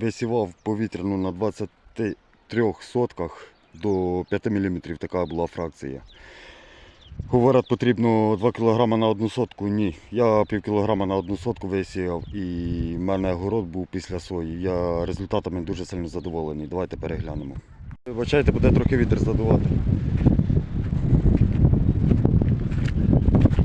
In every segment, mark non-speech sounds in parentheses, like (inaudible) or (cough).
висівав повітряну на 23 сотках до 5 мм така була фракція. Говорять, потрібно 2 кг на одну сотку. Ні. Я пів кілограма на одну сотку висіяв і в мене город був після сої. Я результатами дуже сильно задоволений. Давайте переглянемо. Вибачайте, буде трохи вітер задувати.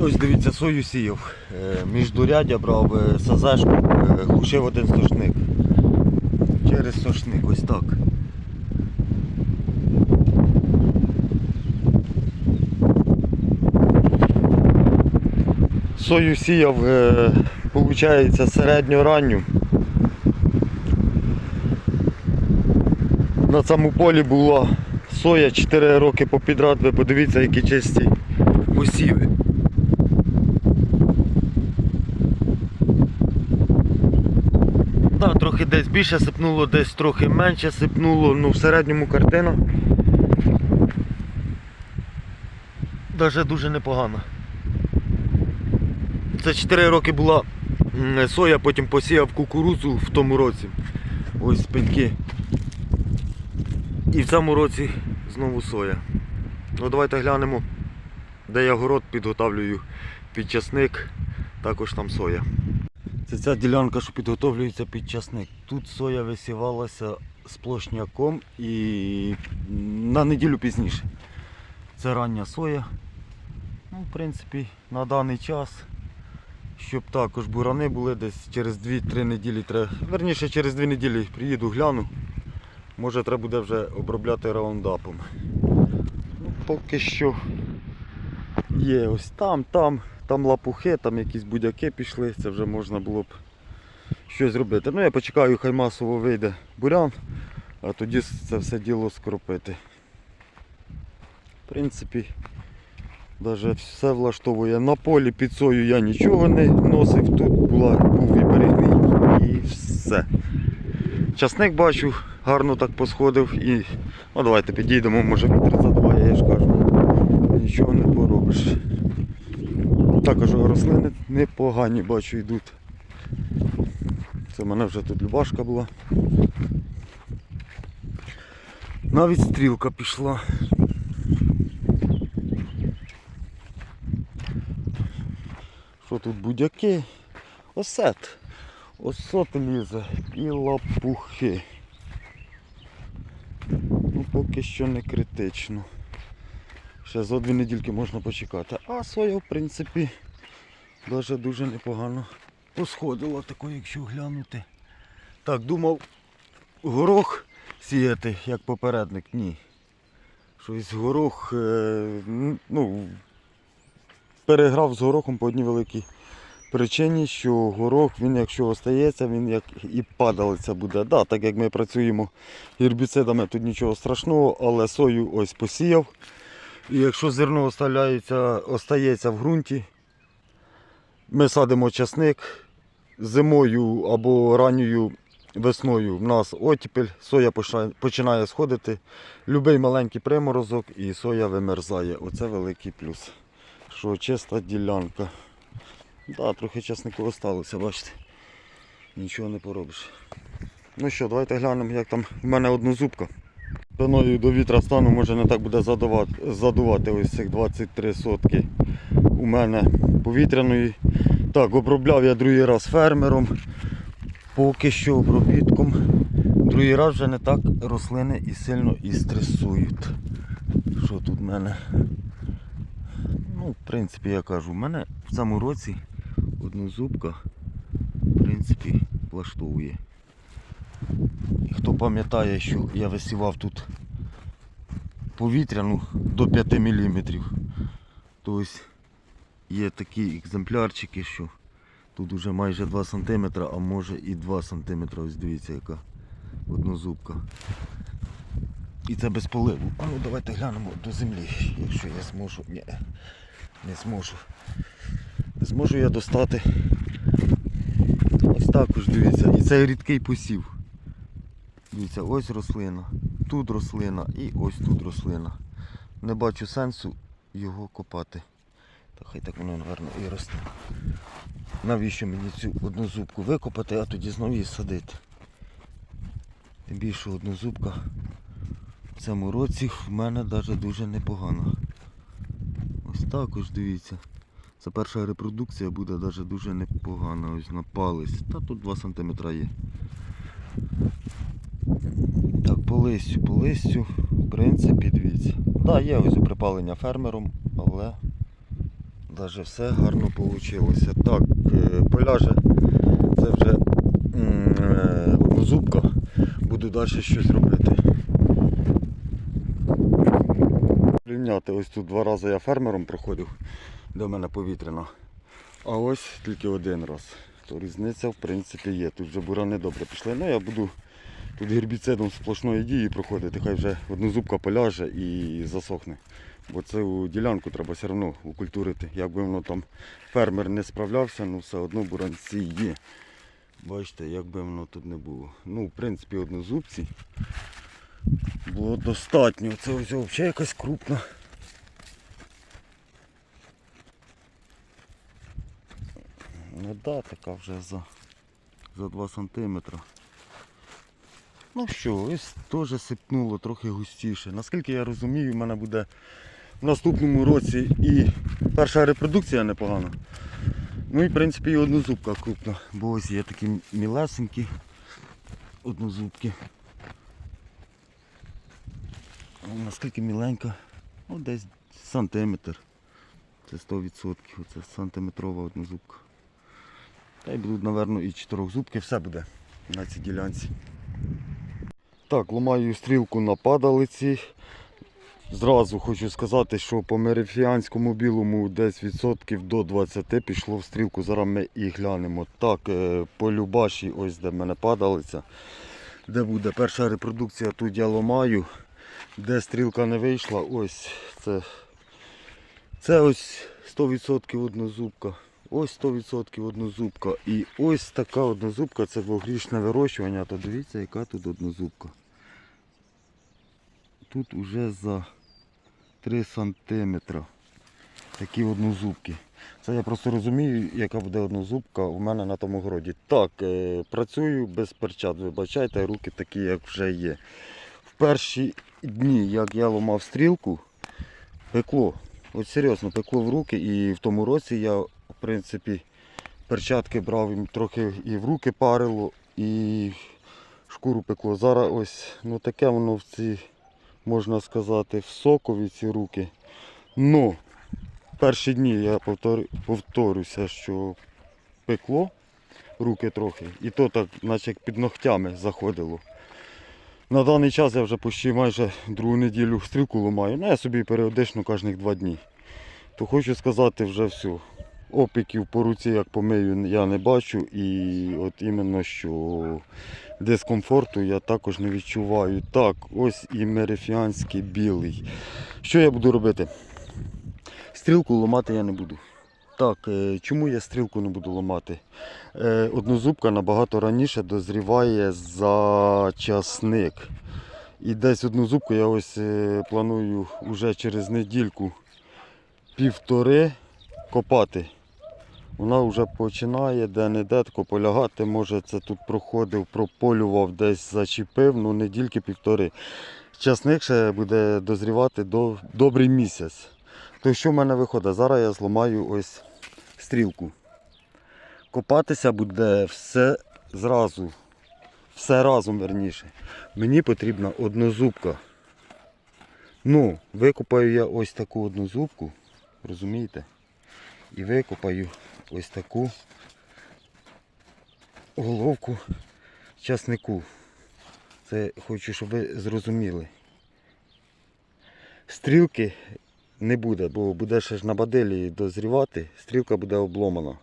Ось дивіться, сою сіяв. Е, Міждурядя брав е, сазешку, е, глушив один сошник. Через сошник, ось так. Сою сіяв, виходить, середньо-ранню. На цьому полі була соя 4 роки попідряд, ви подивіться, які чисті посіви. Да, трохи десь більше сипнуло, десь трохи менше сипнуло, ну в середньому картина. Даже дуже непогано. Це 4 роки була соя, потім посіяв кукурудзу в тому році. Ось пеньки. І в цьому році знову соя. Ну давайте глянемо, де я город підготовлюю під часник, також там соя. Це ця ділянка, що підготовлюється під часник. Тут соя висівалася сплошняком і на неділю пізніше. Це рання соя. Ну, в принципі, на даний час, щоб також бурани були десь через 2-3 неділі треба. Верніше через 2 неділі приїду, гляну. Може треба буде вже обробляти раундапом. Ну, поки що є ось там, там, там лапухи, там якісь будяки пішли, це вже можна було б щось зробити. Ну я почекаю, хай масово вийде бурян, а тоді це все діло скропити. В принципі, навіть все влаштовує. На полі під сою я нічого не носив, тут була, був і берегний і все. Часник бачу, гарно так посходив і ну давайте підійдемо, може вітер задуває, я ж кажу. Нічого не поробиш. Також рослини непогані бачу йдуть. Це в мене вже тут любашка була. Навіть стрілка пішла. Що тут будяки? Осет. Осот лізе і лапухи. Ну поки що не критично. Ще за дві недільки можна почекати. А соя, в принципі, навіть дуже непогано посходила такою, якщо глянути. Так, думав горох сіяти, як попередник. Ні. Щось горох, е, ну, переграв з горохом по одній великій причині, що горох, він якщо остається, він як і падалиця буде. Да, так як ми працюємо гербіцидами, тут нічого страшного, але сою ось посіяв. І якщо зерно остається, в ґрунті, ми садимо часник зимою або ранньою весною в нас оттепель, соя починає сходити. Любий маленький приморозок і соя вимерзає. Оце великий плюс. Що чиста ділянка. Да, трохи часнику осталося, бачите. Нічого не поробиш. Ну що, давайте глянемо, як там в мене однозубка. Спиною до вітра стану, може не так буде задувати, задувати ось цих 23 сотки у мене повітряної. Так, обробляв я другий раз фермером. Поки що обробітком. Другий раз вже не так рослини і сильно і стресують. Що тут в мене? Ну, в принципі, я кажу, в мене в цьому році однозубка, в принципі, влаштовує. Хто пам'ятає, що я висівав тут повітряну до 5 мм. Тобто є такі екземплярчики, що тут вже майже 2 см, а може і 2 см. Ось дивіться, яка однозубка. І це без поливу. А ну давайте глянемо до землі, якщо я зможу. Ні, не зможу. Не зможу я достати. Ось також дивіться. І це рідкий посів. Дивіться, ось рослина, тут рослина і ось тут рослина. Не бачу сенсу його копати. Та хай так воно, напевно, і росте. Навіщо мені цю одну зубку викопати, а тоді знову її садити? Тим більше однозубка в цьому році в мене навіть дуже непогана. Ось також дивіться. Це перша репродукція буде навіть дуже непогана. Ось на палець. Та тут 2 см є. Так, по листю, по листю, в принципі, дивіться. Так, є ось припалення фермером, але навіть все гарно вийшло. Так, е, поляже це вже е, однозубка. Буду далі щось робити. Рівняти, ось тут два рази я фермером проходив, де в мене повітряна. А ось тільки один раз. То різниця в принципі є. Тут вже бурани добре пішли. Ну я буду тут гербіцидом сплошної дії проходити, хай вже однозубка поляже і засохне. Бо цю ділянку треба все одно укультурити. Якби воно там фермер не справлявся, ну все одно буранці є. Бачите, як би воно тут не було. Ну, в принципі, однозубці було достатньо. Це взагалі якась крупна. Ну да, така вже за, за 2 сантиметри. Ну що, ось теж сипнуло трохи густіше. Наскільки я розумію, в мене буде в наступному році і перша репродукція непогана. Ну і в принципі і однозубка крупна. Бо ось є такі мілесенькі однозубки. Наскільки міленька? Ну десь сантиметр. Це 100%. Оце сантиметрова однозубка. Та й будуть, напевно, і чотирьохзубки, все буде на цій ділянці. Так, ламаю стрілку на падалиці. Зразу хочу сказати, що по мерифіанському білому десь відсотків до 20 пішло в стрілку. Зараз ми і глянемо. Так, е, по Любаші, ось де в мене падалиця. Де буде перша репродукція, тут я ламаю. Де стрілка не вийшла, ось це. Це ось 100% однозубка. Ось 100% однозубка. І ось така однозубка, це двохрічне вирощування. То дивіться, яка тут однозубка. Тут уже за 3 сантиметри. Такі однозубки. Це я просто розумію, яка буде однозубка у мене на тому городі. Так, е, працюю без перчат, вибачайте, руки такі, як вже є. В перші дні, як я ламав стрілку, пекло. От серйозно, пекло в руки і в тому році я, принципі, перчатки брав і трохи і в руки парило, і шкуру пекло. Зараз ось ну таке воно в ці, можна сказати, в сокові ці руки. Ну, перші дні я повтор- повторюся, що пекло руки трохи, і то так, наче як під ногтями заходило. На даний час я вже почти майже другу неділю стрілку ламаю. Ну, я собі періодично кожних два дні. То хочу сказати вже все. Опіків по руці, як помию, я не бачу. І от іменно що дискомфорту я також не відчуваю. Так, ось і мерифіанський білий. Що я буду робити? Стрілку ламати я не буду. Так, е, чому я стрілку не буду ламати? Е, Однозубка набагато раніше дозріває за часник. І десь одну зубку я ось е, планую вже через недільку півтори копати. Вона вже починає де-не-де полягати. Може це тут проходив, прополював, десь зачепив, ну недільки півтори. Часник ще буде дозрівати до добрий місяць. То що в мене виходить? Зараз я зламаю ось стрілку. Копатися буде все зразу. Все разом верніше. Мені потрібна однозубка. Ну, викопаю я ось таку однозубку, розумієте? І викопаю ось таку головку часнику. Це хочу, щоб ви зрозуміли. Стрілки не буде, бо буде ще ж на баделі дозрівати, стрілка буде обломана.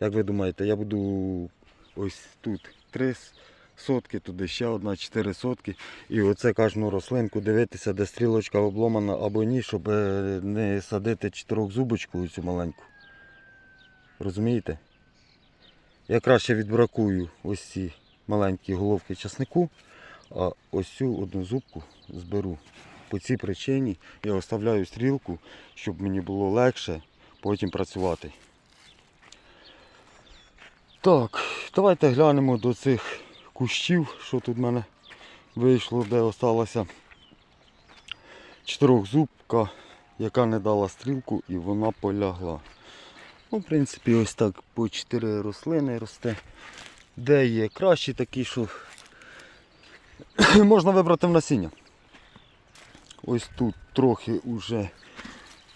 Як ви думаєте, я буду ось тут три сотки, туди ще одна, чотири сотки. І оце кожну рослинку дивитися, де стрілочка обломана або ні, щоб е, не садити чотирьохзубочку цю маленьку. Розумієте? Я краще відбракую ось ці маленькі головки часнику, а ось цю одну зубку зберу. По цій причині я оставляю стрілку, щоб мені було легше потім працювати. Так, давайте глянемо до цих кущів, що тут в мене вийшло, де осталася чотирьохзубка, яка не дала стрілку і вона полягла. Ну, в принципі, ось так по 4 рослини росте. Де є кращі такі, що (coughs) можна вибрати в насіння. Ось тут трохи уже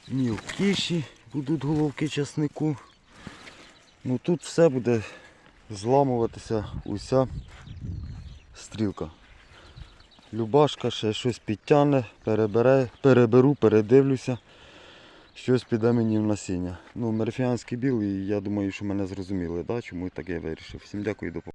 мілкіші будуть головки часнику. Ну тут все буде зламуватися уся стрілка. Любашка ще щось підтягне, перебере, переберу, передивлюся. Щось піде мені в насіння. Ну, мерфіанський білий, я думаю, що мене зрозуміли, да? чому так я вирішив. Всім дякую і до.